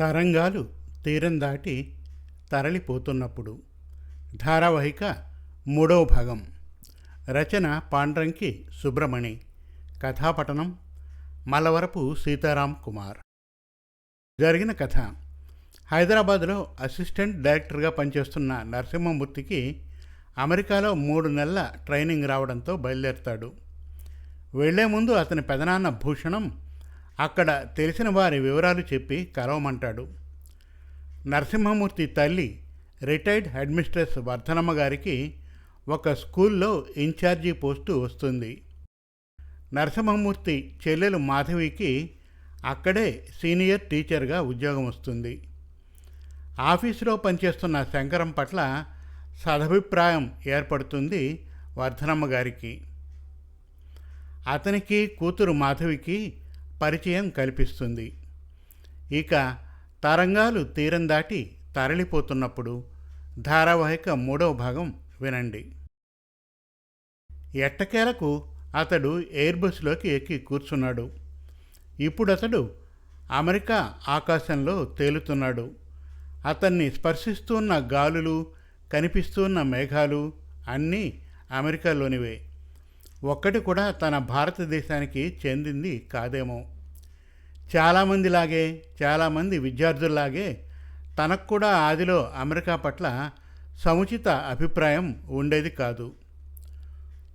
తరంగాలు తీరం దాటి తరలిపోతున్నప్పుడు ధారావాహిక మూడవ భాగం. రచన పాండ్రంకి సుబ్రమణి. కథాపటనం మలవరపు సీతారాం కుమార్. జరిగిన కథ. హైదరాబాద్లో అసిస్టెంట్ డైరెక్టర్గా పనిచేస్తున్న నరసింహమూర్తికి అమెరికాలో మూడు నెలల ట్రైనింగ్ రావడంతో బయలుదేరుతాడు. వెళ్ళే ముందు అతని పెదనాన్న భూషణం అక్కడ తెలిసిన వారి వివరాలు చెప్పి కలవమంటాడు. నరసింహమూర్తి తల్లి రిటైర్డ్ హెడ్ మిస్ట్రెస్ వర్ధనమ్మ గారికి ఒక స్కూల్లో ఇన్ఛార్జీ పోస్టు వస్తుంది. నరసింహమూర్తి చెల్లెలు మాధవికి అక్కడే సీనియర్ టీచర్గా ఉద్యోగం వస్తుంది. ఆఫీసులో పనిచేస్తున్న శంకరం పట్ల సదభిప్రాయం ఏర్పడుతుంది వర్ధనమ్మ గారికి. అతనికి కూతురు మాధవికి పరిచయం కల్పిస్తుంది. ఇక తరంగాలు తీరం దాటి తరలిపోతున్నప్పుడు ధారావాహిక మూడవ భాగం వినండి. ఎట్టకేలకు అతడు ఎయిర్బస్లోకి ఎక్కి కూర్చున్నాడు. ఇప్పుడు అతడు అమెరికా ఆకాశంలో తేలుతున్నాడు. అతన్ని స్పర్శిస్తున్న గాలులు కనిపిస్తున్న మేఘాలు అన్నీ అమెరికాలోనివే. ఒక్కటి కూడా తన భారతదేశానికి చెందింది కాదేమో. చాలామందిలాగే చాలామంది విద్యార్థుల్లాగే తనకు కూడా ఆదిలో అమెరికా పట్ల సముచిత అభిప్రాయం ఉండేది కాదు.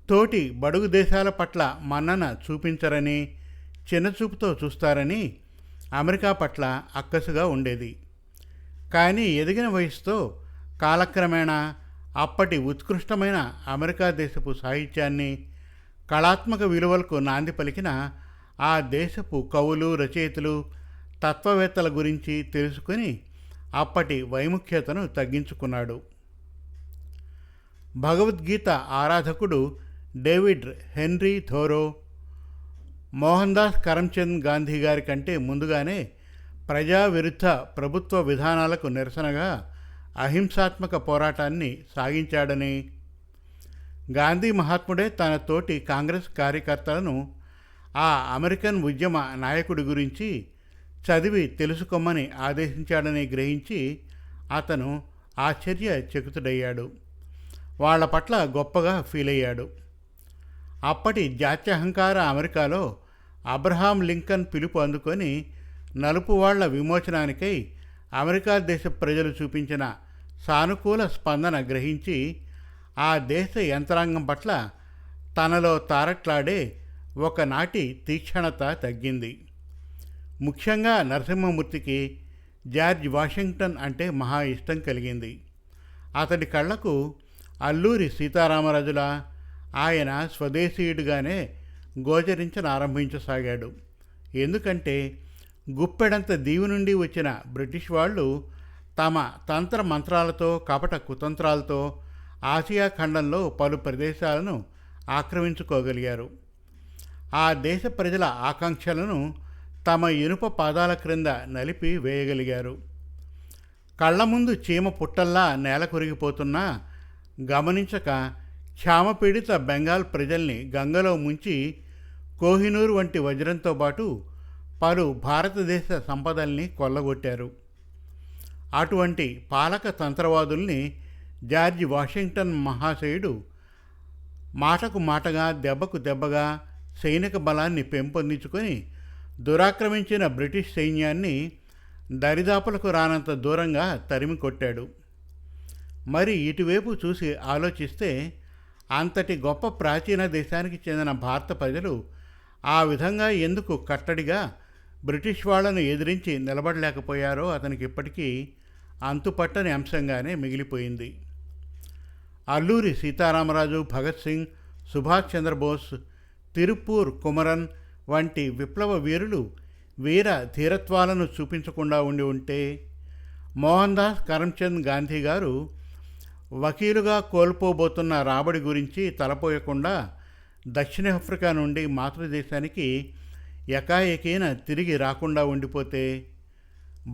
తోటి బడుగు దేశాల పట్ల మన్నన చూపించరని చిన్నచూపుతో చూస్తారని అమెరికా పట్ల అక్కసుగా ఉండేది. కానీ ఎదిగిన వయసుతో కాలక్రమేణా అప్పటి ఉత్కృష్టమైన అమెరికా దేశపు సాహిత్యాన్ని కళాత్మక విలువలకు నాంది పలికిన ఆ దేశపు కవులు రచయితలు తత్వవేత్తల గురించి తెలుసుకుని అప్పటి వైముఖ్యతను తగ్గించుకున్నాడు. Bhagavad Gita ఆరాధకుడు David Henry Thoreau Mohandas Karamchand Gandhi గారి కంటే ముందుగానే ప్రజా విరుద్ధ ప్రభుత్వ విధానాలకు నిరసనగా అహింసాత్మక పోరాటాన్ని సాగించాడని గాంధీ మహాత్ముడే తన తోటి కాంగ్రెస్ కార్యకర్తలను ఆ అమెరికన్ ఉద్యమ నాయకుడి గురించి చదివి తెలుసుకోమని ఆదేశించాడని గ్రహించి అతను ఆశ్చర్య చకితుడయ్యాడు. వాళ్ళ పట్ల గొప్పగా ఫీల్ అయ్యాడు. అప్పటి జాత్యహంకార అమెరికాలో అబ్రహాం లింకన్ పిలుపు అందుకొని నలుపు వాళ్ళ విమోచనానికై అమెరికా దేశ ప్రజలు చూపించిన సానుకూల స్పందన గ్రహించి ఆ దేశ యంత్రాంగం పట్ల తనలో తారట్లాడే ఒకనాటి తీక్షణత తగ్గింది. ముఖ్యంగా నరసింహమూర్తికి జార్జ్ వాషింగ్టన్ అంటే మహా ఇష్టం కలిగింది. అతడి కళ్ళకు అల్లూరి సీతారామరాజుల ఆయన స్వదేశీయుడిగానే గోచరించనారంభించసాగాడు ఎందుకంటే గుప్పెడంత దీవి నుండి వచ్చిన బ్రిటిష్ వాళ్ళు తమ తంత్ర మంత్రాలతో కపట కుతంత్రాలతో ఆసియా ఖండంలో పలు ప్రదేశాలను ఆక్రమించుకోగలిగారు. ఆ దేశ ప్రజల ఆకాంక్షలను తమ ఇనుప పాదాల క్రింద నలిపి వేయగలిగారు. కళ్ళ ముందు చీమ పుట్టల్లా నేల కొరిగిపోతున్నా గమనించక క్షామపీడిత బెంగాల్ ప్రజల్ని గంగలో ముంచి కోహినూర్ వంటి వజ్రంతో పాటు పలు భారతదేశ సంపదల్ని కొల్లగొట్టారు. అటువంటి పాలక తంత్రవాదుల్ని జార్జ్ వాషింగ్టన్ మహాశయుడు మాటకు మాటగా దెబ్బకు దెబ్బగా సైనిక బలాన్ని పెంపొందించుకొని దురాక్రమించిన బ్రిటిష్ సైన్యాన్ని దరిదాపులకు రానంత దూరంగా తరిమి కొట్టాడు. మరి ఇటువైపు చూసి ఆలోచిస్తే అంతటి గొప్ప ప్రాచీన దేశానికి చెందిన భారత ప్రజలు ఆ విధంగా ఎందుకు కట్టడిగా బ్రిటిష్ వాళ్ళను ఎదిరించి నిలబడలేకపోయారో అతనికి ఇప్పటికీ అంతుపట్టని అంశంగానే మిగిలిపోయింది. అల్లూరి సీతారామరాజు భగత్ సింగ్ సుభాష్ చంద్రబోస్ తిరుపూర్ కుమరన్ వంటి విప్లవ వీరులు వీర ధీరత్వాలను చూపించకుండా ఉండి ఉంటే మోహన్ దాస్ కరమ్చంద్ గాంధీ గారు వకీలుగా కోల్పోబోతున్న రాబడి గురించి తలపోయకుండా దక్షిణాఫ్రికా నుండి మాతృదేశానికి ఎకాఎకీన తిరిగి రాకుండా ఉండిపోతే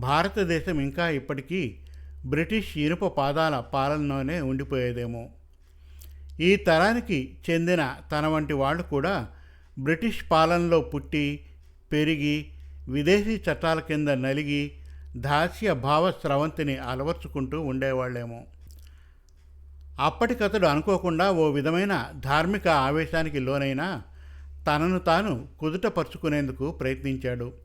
భారతదేశం ఇంకా ఇప్పటికీ బ్రిటిష్ ఇనుప పాదాల పాలనలోనే ఉండిపోయేదేమో. ఈ తరానికి చెందిన తన వంటి వాళ్ళు కూడా బ్రిటిష్ పాలనలో పుట్టి పెరిగి విదేశీ చట్టాల కింద నలిగి దాస్య భావ స్రవంతిని అలవర్చుకుంటూ ఉండేవాళ్ళేమో. అప్పటికతడు అనుకోకుండా ఓ విధమైన ధార్మిక ఆవేశానికి లోనైనా తనను తాను కుదుటపరుచుకునేందుకు ప్రయత్నించాడు.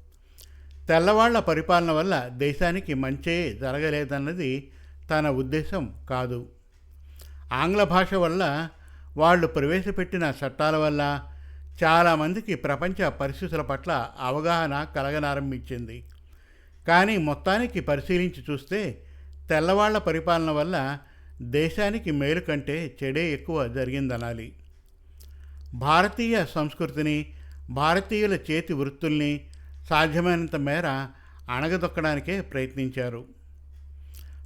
తెల్లవాళ్ళ పరిపాలన వల్ల దేశానికి మంచే జరగలేదన్నది తన ఉద్దేశం కాదు. ఆంగ్ల భాష వల్ల వాళ్ళు ప్రవేశపెట్టిన చట్టాల వల్ల చాలామందికి ప్రపంచ పరిస్థితుల పట్ల అవగాహన కలగనారంభించింది. కానీ మొత్తానికి పరిశీలించి చూస్తే తెల్లవాళ్ళ పరిపాలన వల్ల దేశానికి మేలు కంటే చెడే ఎక్కువ జరిగిందనాలి. భారతీయ సంస్కృతిని భారతీయుల చేతి వృత్తుల్ని సాధ్యమైనంత మేర అణగదొక్కడానికే ప్రయత్నించారు.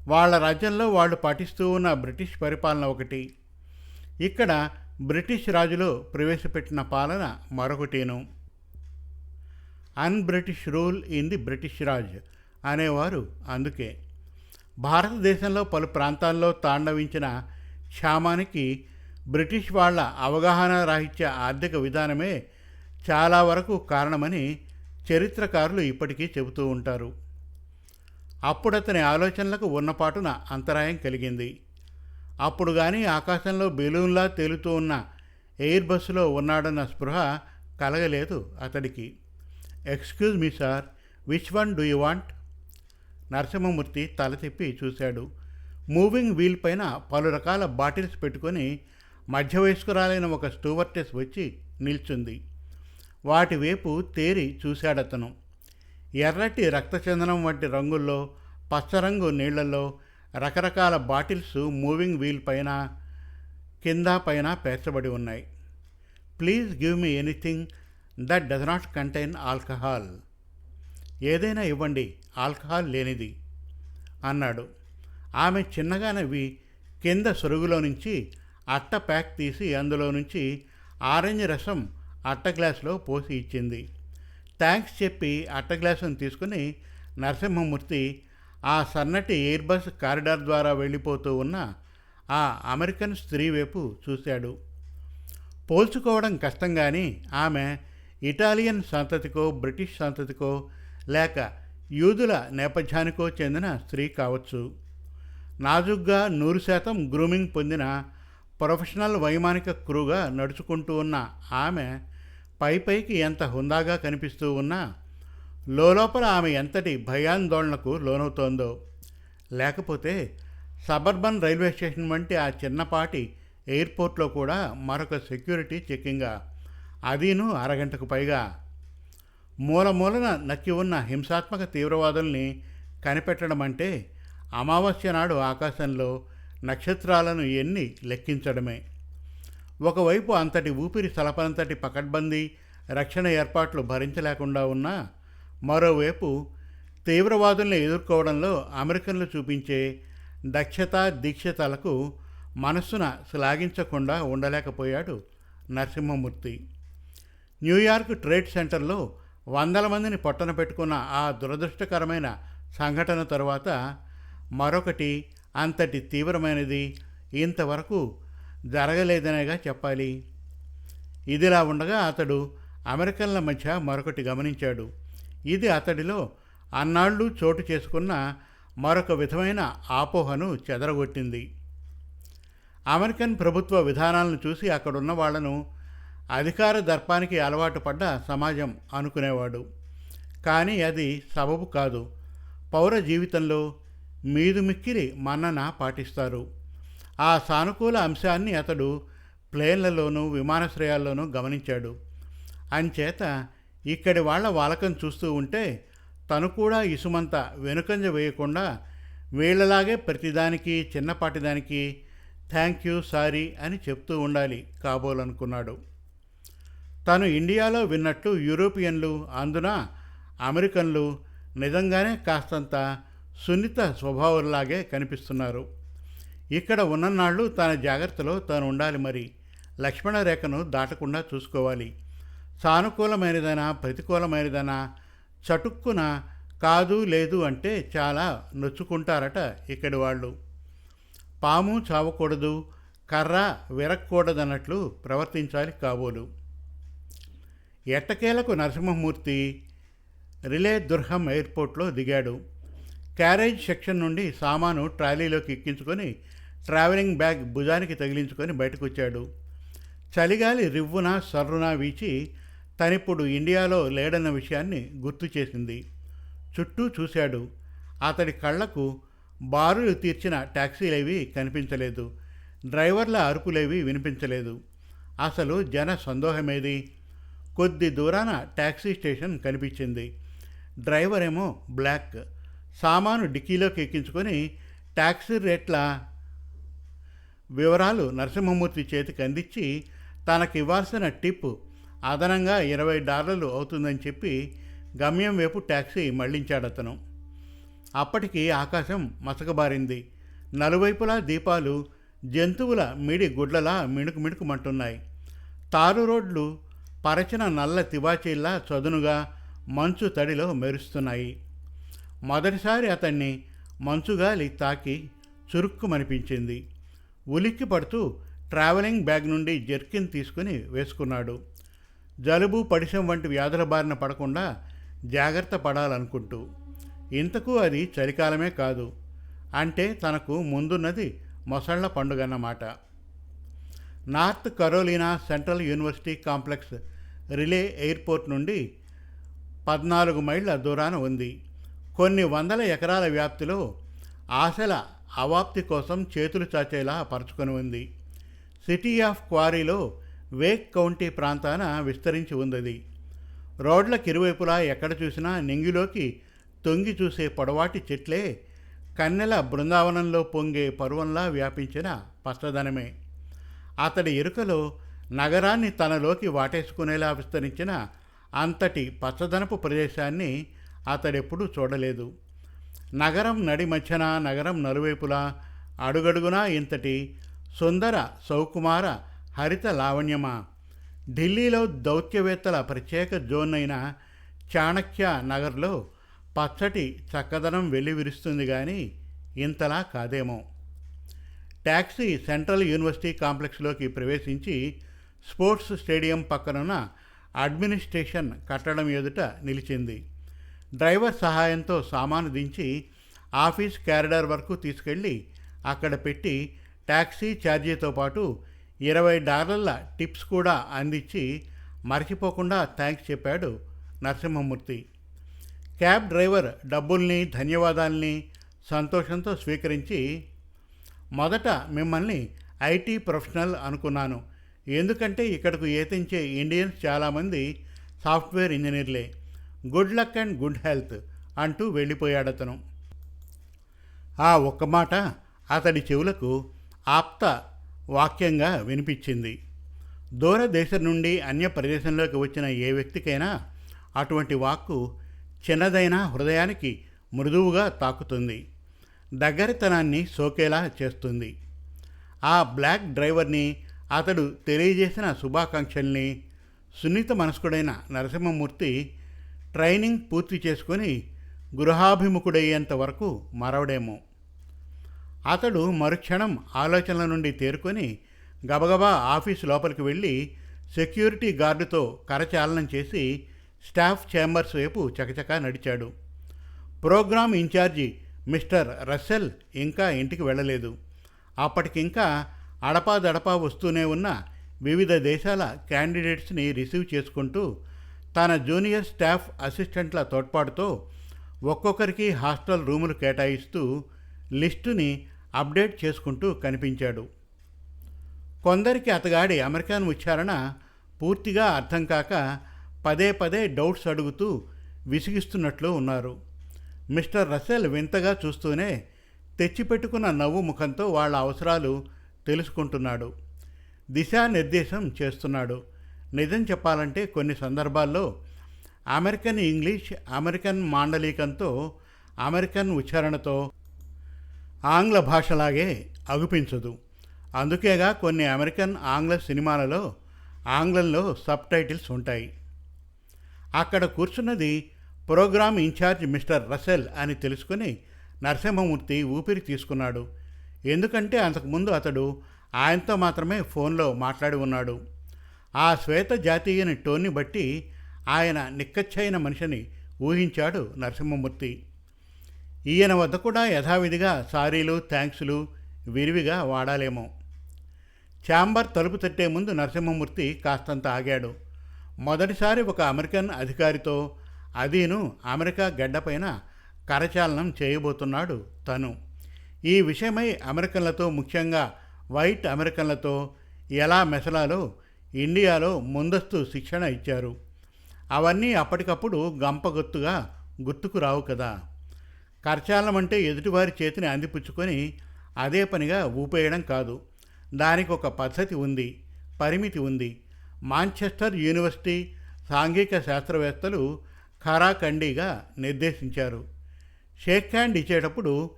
వాళ్ళ రాజ్యంలో వాళ్ళు పాటిస్తూ ఉన్న బ్రిటిష్ పరిపాలన ఒకటి. ఇక్కడ బ్రిటిష్ రాజులు ప్రవేశపెట్టిన పాలన మరొకటిను. Un-British rule in the British Raj అనేవారు అందుకే. భారతదేశంలో పలు ప్రాంతాల్లో తాండవించిన క్షామానికి బ్రిటిష్ వాళ్ళ అవగాహన రాహిత్య ఆర్థిక విధానమే చాలా వరకు కారణమని చరిత్రకారులు ఇప్పటికీ చెబుతూ ఉంటారు. అప్పుడు అతని ఆలోచనలకు ఉన్నపాటున అంతరాయం కలిగింది. అప్పుడు కానీ ఆకాశంలో బెలూన్లా తేలుతూ ఉన్న ఎయిర్ బస్సులో ఉన్నాడన్న స్పృహ కలగలేదు అతడికి. Excuse me sir which one do you want? Narasimhamurthy తల తిప్పి చూశాడు. మూవింగ్ వీల్ పైన పలు రకాల బాటిల్స్ పెట్టుకొని మధ్య వయస్కురాలైన ఒక స్టూవర్టెస్ వచ్చి నిల్చుంది. వాటి వైపు తేరి చూశాడతను. ఎర్రటి రక్తచందనం వంటి రంగుల్లో పచ్చరంగు నీళ్ళలో రకరకాల బాటిల్స్ మూవింగ్ వీల్ పైన కింద పైన పేర్చబడి ఉన్నాయి. Please give me anything that does not contain alcohol. ఏదైనా ఇవ్వండి ఆల్కహాల్ లేనిది అన్నాడు. ఆమె చిన్నగా నవ్వి కింద సొరుగులో నుంచి అట్ట ప్యాక్ తీసి అందులో నుంచి ఆరెంజ్ రసం అట్ట గ్లాసులో పోసి ఇచ్చింది. థ్యాంక్స్ చెప్పి అట్ట గ్లాసును తీసుకుని నరసింహమూర్తి ఆ సన్నటి ఎయిర్ బస్ కారిడార్ ద్వారా వెళ్ళిపోతూ ఉన్న ఆ అమెరికన్ స్త్రీ వైపు చూశాడు. పోల్చుకోవడం కష్టం కానీ ఆమె ఇటాలియన్ సంతతికో బ్రిటిష్ సంతతికో లేక యూదుల నేపథ్యానికో చెందిన స్త్రీ కావచ్చు. నాజుగ్గా నూరు శాతం గ్రూమింగ్ పొందిన ప్రొఫెషనల్ వైమానిక క్రూగా నడుచుకుంటూ ఉన్న ఆమె పై పైకి ఎంత హుందాగా కనిపిస్తూ ఉన్నా లోపల ఆమె ఎంతటి భయాందోళనకు లోనవుతోందో. లేకపోతే సబర్బన్ రైల్వే స్టేషన్ వంటి ఆ చిన్నపాటి ఎయిర్పోర్ట్లో కూడా మరొక సెక్యూరిటీ చెక్కింగా. అదీను అరగంటకు పైగా. మూల మూలన నక్కి ఉన్న హింసాత్మక తీవ్రవాదుల్ని కనిపెట్టడం అంటే అమావాస్య నాడు ఆకాశంలో నక్షత్రాలను ఎన్ని లెక్కించడమే. ఒకవైపు అంతటి ఊపిరి సలపనంతటి పకడ్బందీ రక్షణ ఏర్పాట్లు భరించలేకుండా ఉన్నా మరోవైపు తీవ్రవాదుల్ని ఎదుర్కోవడంలో అమెరికన్లు చూపించే దక్షత దీక్షతలకు మనస్సున శ్లాఘించకుండా ఉండలేకపోయాడు నరసింహమూర్తి. న్యూయార్క్ ట్రేడ్ సెంటర్లో వందల మందిని పొట్టన పెట్టుకున్న ఆ దురదృష్టకరమైన సంఘటన తరువాత మరొకటి అంతటి తీవ్రమైనది. ఇంతవరకు జరగలేదనేగా చెప్పాలి. ఇదిలా ఉండగా అతడు అమెరికన్ల మధ్య మరొకటి గమనించాడు. ఇది అతడిలో అన్నాళ్ళు చోటు చేసుకున్న మరొక విధమైన ఆపోహను చెదరగొట్టింది. అమెరికన్ ప్రభుత్వ విధానాలను చూసి అక్కడున్న వాళ్ళను అధికార దర్పానికి అలవాటు పడ్డ సమాజం అనుకునేవాడు. కానీ అది సబబు కాదు. పౌర జీవితంలో మీదు మిక్కిరి మన్నన పాటిస్తారు. ఆ సానుకూల అంశాన్ని అతడు ప్లేన్లలోనూ విమానాశ్రయాల్లోనూ గమనించాడు. అంచేత ఇక్కడి వాళ్ళ వాలకం చూస్తూ ఉంటే తను కూడా ఇసుమంత వెనుకంజ వేయకుండా వీళ్ళలాగే ప్రతిదానికి చిన్నపాటిదానికి థ్యాంక్ యూ సారీ అని చెప్తూ ఉండాలి కాబోలనుకున్నాడు. తను ఇండియాలో విన్నట్టు యూరోపియన్లు అందున అమెరికన్లు నిజంగానే కాస్తంత సున్నిత స్వభావంలాగే కనిపిస్తున్నారు. ఇక్కడ ఉన్ననాళ్ళు తన జాగ్రత్తలో తాను ఉండాలి మరి. లక్ష్మణ రేఖను దాటకుండా చూసుకోవాలి. సానుకూలమైనదైనా ప్రతికూలమైనదైనా చటుక్కున కాదు లేదు అంటే చాలా నొచ్చుకుంటారట ఇక్కడి వాళ్ళు. పాము చావకూడదు కర్ర విరక్కూడదన్నట్లు ప్రవర్తించాలి కాబోలు. ఎట్టకేలకు నరసింహమూర్తి రిలే దుర్హం ఎయిర్పోర్ట్లో దిగాడు. క్యారేజ్ సెక్షన్ నుండి సామాను ట్రాలీలోకి ఎక్కించుకొని ట్రావెలింగ్ బ్యాగ్ భుజానికి తగిలించుకొని బయటకు వచ్చాడు చలిగాలి రివ్వున సర్రున వీచి తనిప్పుడు ఇండియాలో లేడన్న విషయాన్ని గుర్తు చేసింది. చుట్టూ చూశాడు. అతడి కళ్ళకు బారులు తీర్చిన ట్యాక్సీలేవి కనిపించలేదు. డ్రైవర్ల అరుపులేవి వినిపించలేదు. అసలు జన సందోహమేది? కొద్ది దూరాన ట్యాక్సీ స్టేషన్ కనిపించింది. డ్రైవర్ ఏమో బ్లాక్. సామాను డిక్కీలోకి ఎక్కించుకొని ట్యాక్సీ రేట్ల వివరాలు నరసింహమూర్తి చేతికి అందించి తనకి ఇవ్వాల్సిన టిప్ అదనంగా ఇరవై డాలర్లు అవుతుందని చెప్పి గమ్యం వైపు ట్యాక్సీ మళ్ళించాడతను. అప్పటికి ఆకాశం మసకబారింది. నలువైపులా దీపాలు జంతువుల మిడి గుడ్లలా మిణుకు మిణుకుమంటున్నాయి తారు రోడ్లు పరచిన నల్ల తివాచీల్లా చదునుగా మంచు తడిలో మెరుస్తున్నాయి. మొదటిసారి అతన్ని మంచుగాలి తాకి చురుక్కుమనిపించింది. ఉలిక్కి పడుతూ ట్రావెలింగ్ బ్యాగ్ నుండి జర్కిన్ తీసుకుని వేసుకున్నాడు. జలుబు పడిశం వంటి వ్యాధుల బారిన పడకుండా జాగ్రత్త పడాలనుకుంటూ. ఇంతకు అది చలికాలమే కాదు అంటే తనకు ముందున్నది మొసళ్ళ పండుగన్నమాట. North Carolina Central University complex Raleigh airport నుండి పద్నాలుగు మైళ్ళ దూరాన ఉంది. కొన్ని వందల ఎకరాల వ్యాప్తిలో ఆశల అవాప్తి కోసం చేతులు చాచేలా పరుచుకొని ఉంది. సిటీ ఆఫ్ క్వారీలో వేక్ కౌంటీ ప్రాంతాన విస్తరించి ఉంది రోడ్లకు ఇరువైపులా ఎక్కడ చూసినా నింగిలోకి తొంగి చూసే పొడవాటి చెట్లే కన్నెల బృందావనంలో పొంగే పరువంలా వ్యాపించిన పచ్చదనమే. అతడి ఎరుకలో నగరాన్ని తనలోకి వాటేసుకునేలా విస్తరించిన అంతటి పచ్చదనపు ప్రదేశాన్ని అతడెప్పుడూ చూడలేదు. నగరం నడి మధ్యన నగరం నలువైపులా అడుగడుగునా ఇంతటి సుందర సౌకుమార హరిత లావణ్యమా? ఢిల్లీలో దౌత్యవేత్తల ప్రత్యేక జోన్ అయిన చాణక్య నగర్లో పచ్చటి చక్కదనం వెల్లివిరుస్తుంది కానీ ఇంతలా కాదేమో. ట్యాక్సీ సెంట్రల్ యూనివర్సిటీ కాంప్లెక్స్లోకి ప్రవేశించి స్పోర్ట్స్ స్టేడియం పక్కనున్న అడ్మినిస్ట్రేషన్ కట్టడం ఎదుట నిలిచింది. డ్రైవర్ సహాయంతో సామాను దించి ఆఫీస్ క్యారిడార్ వరకు తీసుకెళ్ళి అక్కడ పెట్టి ట్యాక్సీ ఛార్జీతో పాటు ఇరవై డాలర్ల టిప్స్ కూడా అందించి మర్చిపోకుండా థ్యాంక్స్ చెప్పాడు నరసింహమూర్తి. క్యాబ్ డ్రైవర్ డబ్బుల్ని ధన్యవాదాల్ని సంతోషంతో స్వీకరించి మొదట మిమ్మల్ని ఐటీ ప్రొఫెషనల్ అనుకున్నాను. ఎందుకంటే ఇక్కడకు ఏతించే ఇండియన్స్ చాలామంది software ఇంజనీర్లే. Good luck and good health అంటూ వెళ్ళిపోయాడతను. ఆ ఒక్క మాట అతడి చెవులకు ఆప్త వాక్యంగా వినిపించింది. దూరదేశం నుండి అన్య ప్రదేశంలోకి వచ్చిన ఏ వ్యక్తికైనా అటువంటి వాక్కు చిన్నదైన హృదయానికి మృదువుగా తాకుతుంది. దగ్గరితనాన్ని సోకేలా చేస్తుంది. ఆ బ్లాక్ డ్రైవర్ని అతడు తెలియజేసిన శుభాకాంక్షల్ని సున్నిత మనస్కుడైన నరసింహమూర్తి ట్రైనింగ్ పూర్తి చేసుకొని గృహాభిముఖుడయ్యేంత వరకు మరవడేమో. అతడు మరుక్షణం ఆలోచనల నుండి తేరుకొని గబగబా ఆఫీస్ లోపలికి వెళ్ళి సెక్యూరిటీ గార్డుతో కరచాలనం చేసి స్టాఫ్ ఛాంబర్స్ వైపు చకచకా నడిచాడు. ప్రోగ్రామ్ ఇన్ఛార్జి మిస్టర్ రస్సెల్ ఇంకా ఇంటికి వెళ్ళలేదు. అప్పటికింకా అడపాదడపా వస్తూనే ఉన్న వివిధ దేశాల క్యాండిడేట్స్ని రిసీవ్ చేసుకుంటూ తన జూనియర్ స్టాఫ్ అసిస్టెంట్ల తోడ్పాటుతో ఒక్కొక్కరికి హాస్టల్ రూములు కేటాయిస్తూ లిస్టుని అప్డేట్ చేసుకుంటూ కనిపించాడు. కొందరికి అతగాడి అమెరికన్ ఉచ్చారణ పూర్తిగా అర్థం కాక పదే పదే డౌట్స్ అడుగుతూ విసిగిస్తున్నట్లు ఉన్నారు. మిస్టర్ రసెల్ వింతగా చూస్తూనే తెచ్చిపెట్టుకున్న నవ్వు ముఖంతో వాళ్ళ అవసరాలు తెలుసుకుంటున్నాడు. దిశానిర్దేశం చేస్తున్నాడు. నిజం చెప్పాలంటే కొన్ని సందర్భాల్లో అమెరికన్ ఇంగ్లీష్ అమెరికన్ మాండలికంతో అమెరికన్ ఉచ్చారణతో ఆంగ్ల భాషలాగే అగుపించదు. అందుకేగా కొన్ని అమెరికన్ ఆంగ్ల సినిమాలలో ఆంగ్లంలో సబ్ టైటిల్స్ ఉంటాయి. అక్కడ కూర్చున్నది ప్రోగ్రామ్ ఇన్ఛార్జ్ మిస్టర్ రసెల్ అని తెలుసుకుని నరసింహమూర్తి ఊపిరి తీసుకున్నాడు. ఎందుకంటే అంతకుముందు అతడు ఆయనతో మాత్రమే ఫోన్లో మాట్లాడి ఉన్నాడు. ఆ శ్వేత జాతీయుని టోన్ని బట్టి ఆయన నిక్కచ్చైన మనిషిని ఊహించాడు నరసింహమూర్తి. ఈయన వద్ద కూడా యథావిధిగా సారీలు థ్యాంక్స్లు విరివిగా వాడాలేమో. ఛాంబర్ తలుపు తట్టే ముందు నరసింహమూర్తి కాస్తంత ఆగాడు. మొదటిసారి ఒక అమెరికన్ అధికారితో అదీను అమెరికా గడ్డపైన కరచాలనం చేయబోతున్నాడు తను. ఈ విషయమై అమెరికన్లతో ముఖ్యంగా వైట్ అమెరికన్లతో ఎలా మెసలాలో ఇండియాలో ముందస్తు శిక్షణ ఇచ్చారు. అవన్నీ అప్పటికప్పుడు గంపగొత్తుగా గుర్తుకు రావు కదా. కరచాలం అంటే ఎదుటివారి చేతిని అందిపుచ్చుకొని అదే పనిగా ఊపేయడం కాదు. దానికి ఒక పద్ధతి ఉంది పరిమితి ఉంది. మాంచెస్టర్ యూనివర్సిటీ సాంఘిక శాస్త్రవేత్తలు ఖరాఖండిగా నిర్దేశించారు. షేక్ హ్యాండ్ ఇచ్చేటప్పుడు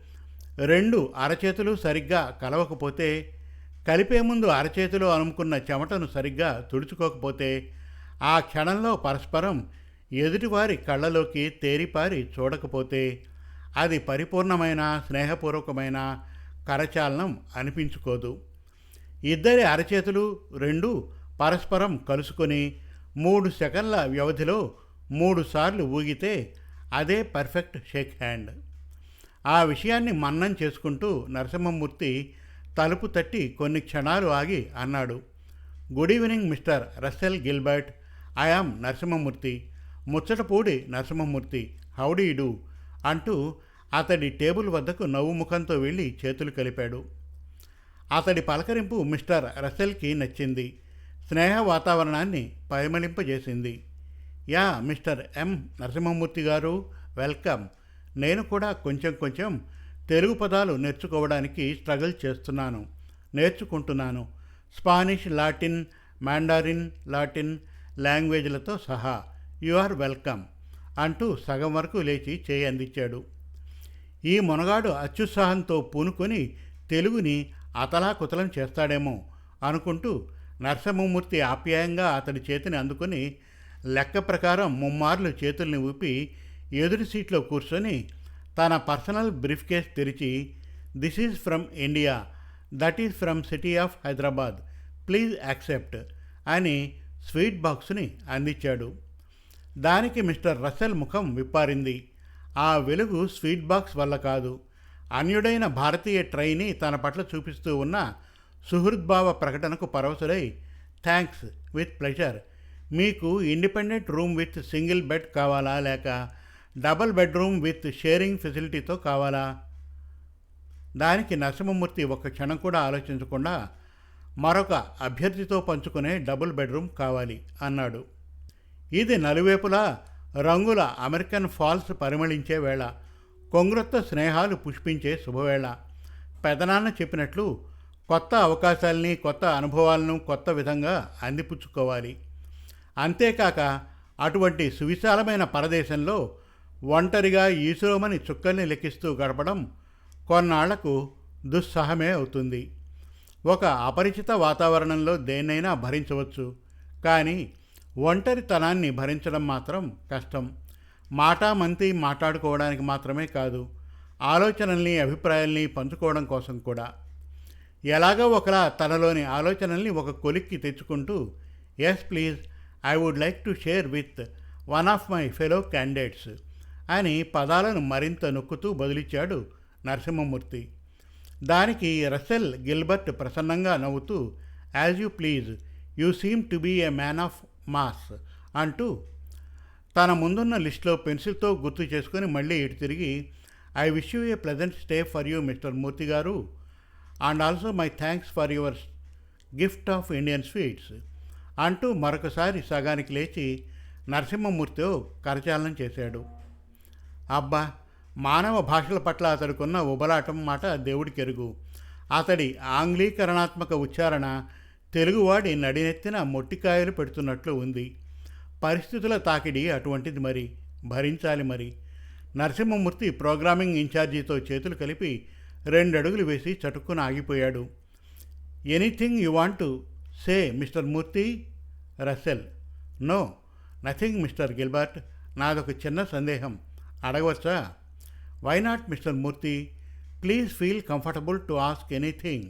రెండు అరచేతులు సరిగ్గా కలవకపోతే కలిపే ముందు అరచేతిలో అనుకున్న చెమటను సరిగ్గా తుడుచుకోకపోతే ఆ క్షణంలో పరస్పరం ఎదుటివారి కళ్ళలోకి తేరిపారి చూడకపోతే అది పరిపూర్ణమైన స్నేహపూర్వకమైన కరచాలనం అనిపించుకోదు. ఇద్దరి అరచేతులు రెండు పరస్పరం కలుసుకొని మూడు సెకండ్ల వ్యవధిలో మూడు సార్లు ఊగితే అదే పర్ఫెక్ట్ షేక్ హ్యాండ్. ఆ విషయాన్ని మన్నం చేసుకుంటూ నరసింహమూర్తి తలుపు తట్టి కొన్ని క్షణాలు ఆగి అన్నాడు. Good evening Mister Russell Gilbert. I am Narasimhamurthy. Muchatapudi Narasimhamurthy. Howdy do అంటూ అతడి టేబుల్ వద్దకు నవ్వు ముఖంతో వెళ్ళి చేతులు కలిపాడు. అతడి పలకరింపు మిస్టర్ రసెల్కి నచ్చింది. స్నేహ వాతావరణాన్ని పరిమళింపజేసింది. యా మిస్టర్ ఎం నరసింహమూర్తి గారు వెల్కమ్. నేను కూడా కొంచెం కొంచెం తెలుగు పదాలు నేర్చుకోవడానికి స్ట్రగుల్ చేస్తున్నాను నేర్చుకుంటున్నాను. స్పానిష్ లాటిన్ మాండారిన్ లాటిన్ లాంగ్వేజ్లతో సహా. యు ఆర్ వెల్కమ్ అంటూ సగం వరకు లేచి చేయి అందించాడు. ఈ మునగాడు అత్యుత్సాహంతో పూనుకొని తెలుగుని అతలాకుతలం చేస్తాడేమో అనుకుంటూ నరసింహమూర్తి ఆప్యాయంగా అతడి చేతిని అందుకొని లెక్క ప్రకారం ముమ్మార్లు చేతుల్ని ఊపి ఎదురు సీట్లో కూర్చొని తన పర్సనల్ బ్రీఫ్ కేస్ తెరిచి this is from India that is from city of Hyderabad please accept అని స్వీట్ బాక్స్ని అందించాడు. దానికి మిస్టర్ రసెల్ ముఖం విప్పారింది. ఆ వెలుగు స్వీట్ బాక్స్ వల్ల కాదు. అన్యుడైన భారతీయ ట్రైని తన పట్ల చూపిస్తూ ఉన్న సుహృద్భావ ప్రకటనకు పరవశులై థ్యాంక్స్ విత్ ప్లెజర్. మీకు independent room with single bed కావాలా లేక డబల్ బెడ్రూమ్ విత్ షేరింగ్ ఫెసిలిటీతో కావాలా? దానికి నరసింహమూర్తి ఒక క్షణం కూడా ఆలోచించకుండా మరొక అభ్యర్థితో పంచుకునే డబుల్ బెడ్రూమ్ కావాలి అన్నాడు. ఇది నలువైపులా రంగుల అమెరికన్ ఫాల్స్ పరిమళించే వేళ కొంగ్రొత్త స్నేహాలు పుష్పించే శుభవేళ. పెదనాన్న చెప్పినట్లు కొత్త అవకాశాలని కొత్త అనుభవాలను కొత్త విధంగా అందిపుచ్చుకోవాలి. అంతేకాక అటువంటి సువిశాలమైన పరదేశంలో ఒంటరిగా ఈశ్వరమని చుక్కల్ని లెక్కిస్తూ గడపడం కొన్నాళ్ళకు దుస్సహమే అవుతుంది. ఒక అపరిచిత వాతావరణంలో దేన్నైనా భరించవచ్చు కానీ ఒంటరితనాన్ని భరించడం మాత్రం కష్టం. మాటామంతి మాట్లాడుకోవడానికి మాత్రమే కాదు ఆలోచనల్ని అభిప్రాయాల్ని పంచుకోవడం కోసం కూడా. ఎలాగో ఒకలా తనలోని ఆలోచనల్ని ఒక కొలిక్కి తెచ్చుకుంటూ yes please I would like to share with one of my fellow candidates అని పదాలను మరింత నొక్కుతూ బదిలిచ్చాడు నరసింహమూర్తి. దానికి రసెల్ గిల్బర్ట్ ప్రసన్నంగా నవ్వుతూ as you please you seem to be a man of mass అంటూ తన ముందున్న లిస్టులో పెన్సిల్తో గుర్తు చేసుకుని మళ్ళీ ఇటు తిరిగి I wish you a pleasant stay for you Mister Murthy గారు and also my thanks for your gift of Indian sweets అంటూ మరొకసారి సగానికి లేచి నరసింహమూర్తితో కరచాలనం చేశాడు. అబ్బా మానవ భాషల పట్ల అతడికున్న ఉబలాటం మాట దేవుడికి ఎరుగు అతడి ఆంగ్లీకరణాత్మక ఉచ్చారణ తెలుగువాడి నడినెత్తిన మొట్టికాయలు పెడుతున్నట్లు ఉంది. పరిస్థితుల తాకిడి అటువంటిది మరి భరించాలి మరి. నరసింహమూర్తి ప్రోగ్రామింగ్ ఇన్ఛార్జీతో చేతులు కలిపి రెండు అడుగులు వేసి చటుక్కున ఆగిపోయాడు. Anything you want to say Mister Murthy? Russell no. Nothing Mister Gilbert. నాదొక చిన్న సందేహం. అడగవచ్చా? Why not Mister Murthy please feel comfortable to ask anything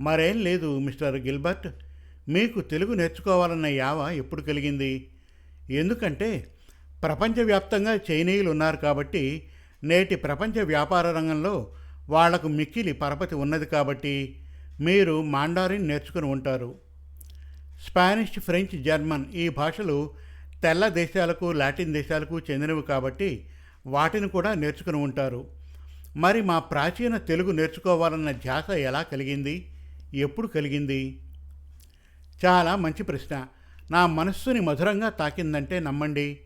మరేం లేదు మిస్టర్ గిల్బర్ట్ మీకు తెలుగు నేర్చుకోవాలన్న యావ ఎప్పుడు కలిగింది? ఎందుకంటే ప్రపంచవ్యాప్తంగా చైనీయులు ఉన్నారు కాబట్టి నేటి ప్రపంచ వ్యాపార రంగంలో వాళ్ళకు మిక్కిలి పరపతి ఉన్నది కాబట్టి మీరు మాండారిన్ నేర్చుకుని ఉంటారు. స్పానిష్ ఫ్రెంచ్ జర్మన్ ఈ భాషలు తెల్ల దేశాలకు లాటిన్ దేశాలకు చెందినవి కాబట్టి వాటిని కూడా నేర్చుకుని ఉంటారు. మరి మా ప్రాచీన తెలుగు నేర్చుకోవాలన్న ధ్యాస ఎలా కలిగింది? ఎప్పుడు కలిగింది? చాలా మంచి ప్రశ్న. నా మనస్సుని మధురంగా తాకిందంటే నమ్మండి.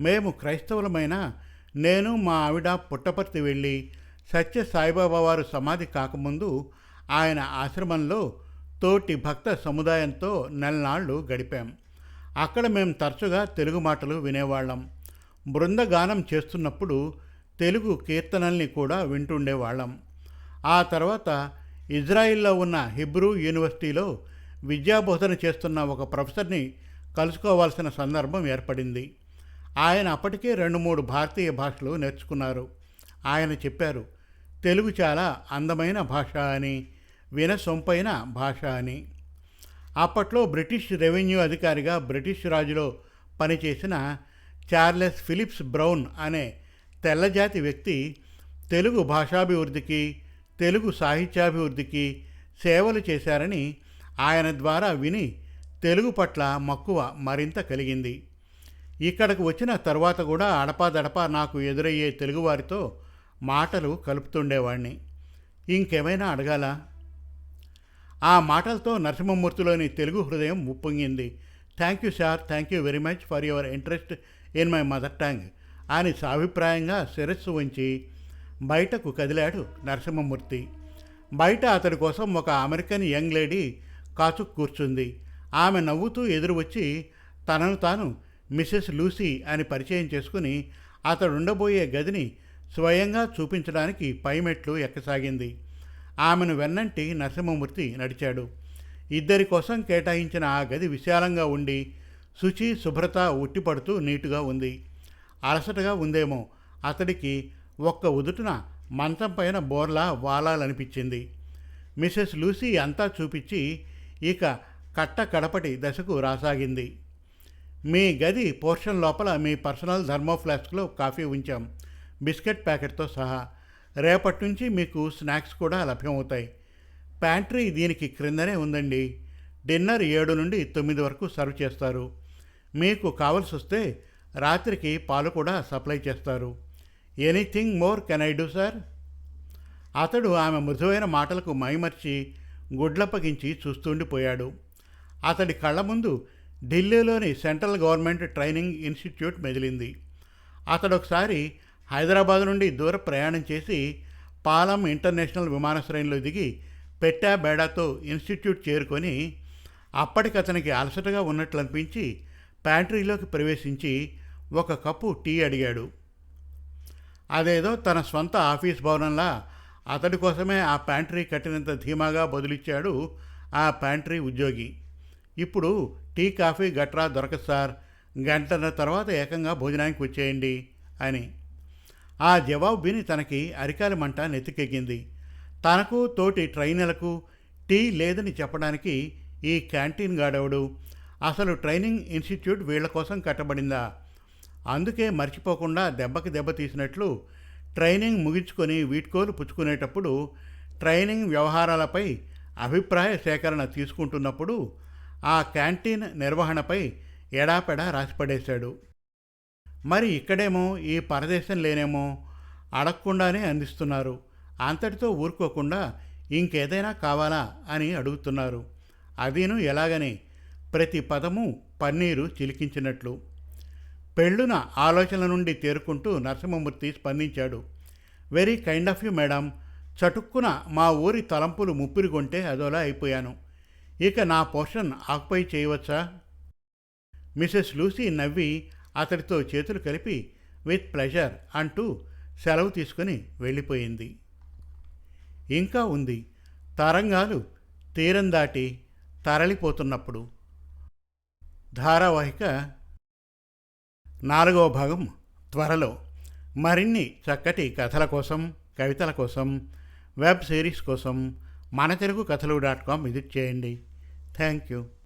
మేము క్రైస్తవులమైన నేను మా ఆవిడ పుట్టపర్తి వెళ్ళి సత్య సాయిబాబా వారు సమాధి కాకముందు ఆయన ఆశ్రమంలో తోటి భక్త సముదాయంతో నెలనాళ్ళు గడిపాం. అక్కడ మేము తరచుగా తెలుగు మాటలు వినేవాళ్ళం. బృందగానం చేస్తున్నప్పుడు తెలుగు కీర్తనల్ని కూడా వింటుండేవాళ్ళం. ఆ తర్వాత ఇజ్రాయిల్లో ఉన్న హిబ్రూ యూనివర్సిటీలో విద్యాబోధన చేస్తున్న ఒక ప్రొఫెసర్ని కలుసుకోవాల్సిన సందర్భం ఏర్పడింది. ఆయన అప్పటికే రెండు మూడు భారతీయ భాషలు నేర్చుకున్నారు. ఆయన చెప్పారు తెలుగు చాలా అందమైన భాష అని వినసొంపైన భాష అని. అప్పట్లో బ్రిటిష్ రెవెన్యూ అధికారిగా బ్రిటిష్ రాజులో పనిచేసిన చార్లెస్ ఫిలిప్స్ బ్రౌన్ అనే తెల్లజాతి వ్యక్తి తెలుగు భాషాభివృద్ధికి తెలుగు సాహిత్యాభివృద్ధికి సేవలు చేశారని ఆయన ద్వారా విని తెలుగు పట్ల మక్కువ మరింత కలిగింది. ఇక్కడకు వచ్చిన తర్వాత కూడా అడపాదడపా నాకు ఎదురయ్యే తెలుగువారితో మాటలు కలుపుతుండేవాణ్ణి. ఇంకేమైనా అడగాల? ఆ మాటలతో నరసింహమూర్తిలోని తెలుగు హృదయం ఉప్పొంగింది. Thank you sir thank you very much for your interest in my mother tongue అని సాభిప్రాయంగా శిరస్సు ఉంచి బయటకు కదిలాడు నరసింహమూర్తి. బయట అతడి కోసం ఒక అమెరికన్ యంగ్ లేడీ కాచు కూర్చుంది. ఆమె నవ్వుతూ ఎదురు వచ్చి తనను తాను మిసెస్ లూసీ అని పరిచయం చేసుకుని అతడు ఉండబోయే గదిని స్వయంగా చూపించడానికి పైమెట్లు ఎక్కసాగింది. ఆమెను వెన్నంటి నరసింహమూర్తి నడిచాడు. ఇద్దరి కోసం కేటాయించిన ఆ గది విశాలంగా ఉండి శుచి శుభ్రత ఉట్టిపడుతూ నీటుగా ఉంది. అలసటగా ఉందేమో అతడికి ఒక్క ఉదుటున మంచం పైన బోర్లా వాలాలనిపించింది. మిసెస్ లూసీ అంతా చూపించి ఇక కట్ట కడపటి దశకు రాసాగింది. మీ గది పోర్షన్ లోపల మీ పర్సనల్ థర్మోఫ్లాస్క్లో కాఫీ ఉంచాం. బిస్కెట్ ప్యాకెట్తో సహా. రేపటి నుంచి మీకు స్నాక్స్ కూడా లభ్యమవుతాయి. ప్యాంట్రీ దీనికి క్రిందనే ఉందండి. డిన్నర్ ఏడు నుండి తొమ్మిది వరకు సర్వ్ చేస్తారు. మీకు కావలసి వస్తే రాత్రికి పాలు కూడా సప్లై చేస్తారు. Anything more can I do sir? అతడు ఆమె మృదువైన మాటలకు మైమర్చి గుడ్లప్పగించి చూస్తుండిపోయాడు. అతడి కళ్ళ ముందు ఢిల్లీలోని సెంట్రల్ గవర్నమెంట్ ట్రైనింగ్ ఇన్స్టిట్యూట్ మెదిలింది. అతడు ఒకసారి హైదరాబాద్ నుండి దూర ప్రయాణం చేసి పాలం ఇంటర్నేషనల్ విమానాశ్రయంలో దిగి పెట్టా బేడాతో ఇన్స్టిట్యూట్ చేరుకొని అప్పటికి అతనికి అలసటగా ఉన్నట్లు అనిపించి ప్యాంట్రీలోకి ప్రవేశించి ఒక కప్పు టీ అడిగాడు. అదేదో తన స్వంత ఆఫీస్ భవనంలా అతడి కోసమే ఆ ప్యాంట్రీ కట్టినంత ధీమాగా బదులిచ్చాడు ఆ ప్యాంట్రీ ఉద్యోగి. ఇప్పుడు టీ కాఫీ గట్రా దొరకదు సార్. గంటన్నర తర్వాత ఏకంగా భోజనానికి వచ్చేయండి అని. ఆ జవాబు విని తనకి అరికాలి మంట నెత్తికెక్కింది. తనకు తోటి ట్రైనర్లకు టీ లేదని చెప్పడానికి ఈ క్యాంటీన్ గాడెవడు? అసలు ట్రైనింగ్ ఇన్స్టిట్యూట్ వీళ్ళ కోసం కట్టబడిందా? అందుకే మర్చిపోకుండా దెబ్బకి దెబ్బ తీసినట్లు ట్రైనింగ్ ముగించుకొని వీడ్కోలు పుచ్చుకునేటప్పుడు ట్రైనింగ్ వ్యవహారాలపై అభిప్రాయ సేకరణ తీసుకుంటున్నప్పుడు ఆ క్యాంటీన్ నిర్వహణపై ఎడాపెడా రాసిపడేశాడు. మరి ఇక్కడేమో ఈ పరదేశం లేనేమో అడగకుండానే అందిస్తున్నారు. అంతటితో ఊరుకోకుండా ఇంకేదైనా కావాలా అని అడుగుతున్నారు. అదీను ఎలాగని ప్రతి పదము పన్నీరు చిలికించినట్లు. పెళ్ళున ఆలోచనల నుండి తేరుకుంటూ నరసింహమూర్తి స్పందించాడు. Very kind of you madam. చటుక్కున మా ఊరి తలంపులు ముప్పిరిగొంటే అదోలా అయిపోయాను. ఇక నా పోర్షన్ ఆక్యుపై చేయవచ్చా? మిసెస్ లూసీ నవ్వి అతడితో చేతులు కలిపి విత్ ప్లెజర్ అంటూ సెలవు తీసుకుని వెళ్ళిపోయింది. ఇంకా ఉంది. తరంగాలు తీరం దాటి తరలిపోతున్నప్పుడు ధారావాహిక నాలుగవ భాగం త్వరలో. మరిన్ని చక్కటి కథల కోసం కవితల కోసం వెబ్ సిరీస్ కోసం మన తెలుగు కథలు డాట్ కామ్ విజిట్ చేయండి. Thank you